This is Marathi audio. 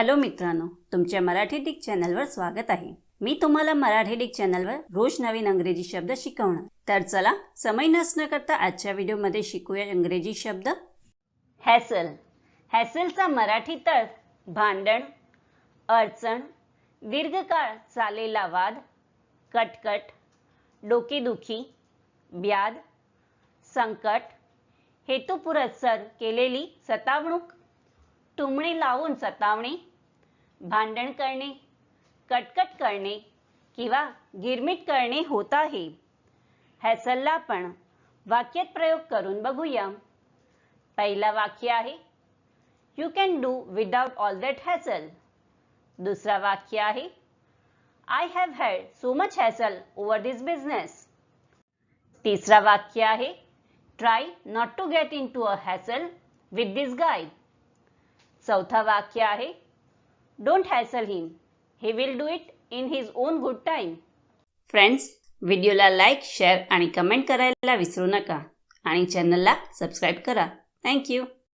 हॅलो मित्रांनो तुमच्या मराठी डिक चॅनलवर स्वागत आहे. मी तुम्हाला मराठी डिक चॅनलवर रोज नवीन अंग्रेजी शब्द शिकवणार. तर चला समय नसणं करता आजच्या व्हिडिओमध्ये शिकूया इंग्रजी शब्द. हॅसल. हॅसलचा मराठी अर्थ भांडण अडचण दीर्घकाळ चालेला वाद कटकट डोकेदुखी ब्याद संकट हेतुपुरस्सर केलेली सतावणूक टुमणी लावून सतावणे भांडण करणे कटकट करणे किंवा गिरमिट करणे होत आहे. हॅसलला आपण वाक्यात प्रयोग करून बघूया. पहिला वाक्य आहे you can do without all that hassle दुसरा वाक्य आहे I have had so much hassle over this business तिसरा वाक्य आहे try not to get into a hassle with this guide चौथा वाक्य आहे. Don't hassle him he will do it in his own good time friends व्हिडिओला लाईक शेअर आणि कमेंट करायला विसरू नका. आणि चॅनलला सबस्क्राईब करा. थँक्यू